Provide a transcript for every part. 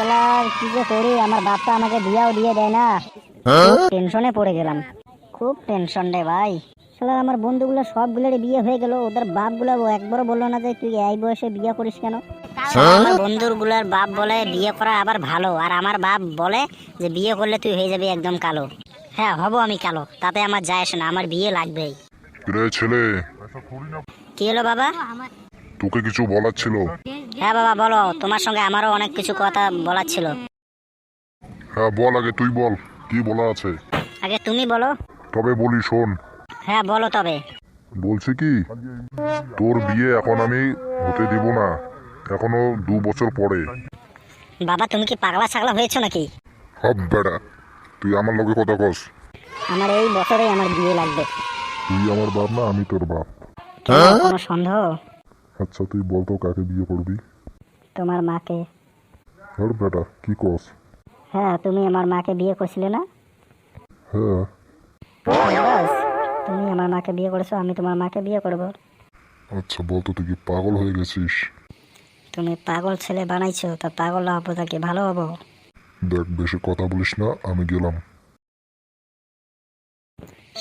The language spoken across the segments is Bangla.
শালার কি যে করি আমার বাপটা আমাকে দিয়াও দিয়ে দেয় না। টেনশনে পড়ে গেলাম। খুব টেনশন রে ভাই। শালা আমার বন্ধুগুলো সবগুলোর বিয়ে হয়ে গেল ওদের বাপগুলো একবারও বলল না যে তুই এই বয়সে বিয়ে করিস কেন? আমার বন্ধুগুলোর বাপ বলে বিয়ে করা আবার ভালো আর আমার বাপ বলে যে বিয়ে করলে তুই হয়ে যাবি একদম কালো। হ্যাঁ হব আমি কালো তাতে আমার যায় আসে না আমার বিয়ে লাগবেই। রে ছেলে? কি হলো বাবা? তোকে কিছু বলার ছিল? হ্যাঁ বাবা বলো। তোমার সঙ্গে আমারও অনেক কিছু কথা বলার ছিল। হ্যাঁ বল আগে তুই বল। কি বলা আছে? আগে তুমি বলো। তবে বলি শোন। হ্যাঁ বলো তবে। বলছি কি? তোর বিয়ে এখন আমি হতে দেব না। এখনও দু বছর পরে। বাবা তুমি কি পাগলা ছাগলা হয়েছো নাকি? হব বেড়া। তুই আমার লগে কথা কস। আমার এই বছরেই আমার বিয়ে লাগবে। তুই আমার বাপ না আমি তোর বাপ। কেন, কোনো সন্দেহ? আচ্ছা তুই বল তো কাকে বিয়ে করবি। তোমার মাকে। হর বেটা কি কস? হ্যাঁ তুমি আমার মাকে বিয়ে করছিলে না? হ্যাঁ। বাস, তুমি আমার মাকে বিয়ে করেছ আমি তোমার মাকে বিয়ে করব। আচ্ছা বল তো তুই কি পাগল হয়ে গেছিস? তুমি পাগল ছেলে বানাইছো তা পাগল না হব তাকে ভালো হব? দেখ বেশি কথা বলিস না আমি গেলাম।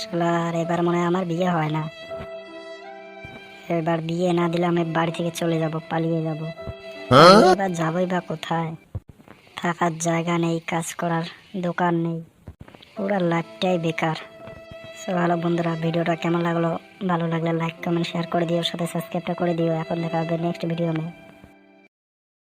শালার এবার মনে হয় আমার বিয়ে হয় না। এবার বিয়ে না দিলে আমি বাড়ি থেকে চলে যাব পালিয়ে যাব। এবার যাবই বা কোথায়? থাকার জায়গা নেই কাজ করার দোকান নেই। পুরো লাইফটাই বেকার। সো ভালো বন্ধুরা ভিডিওটা কেমন লাগল? ভালো লাগলে লাইক কমেন্ট শেয়ার করে দিও সাথে সাবস্ক্রাইবটা করে দিও। এখন দেখা হবে নেক্সট ভিডিও নিয়ে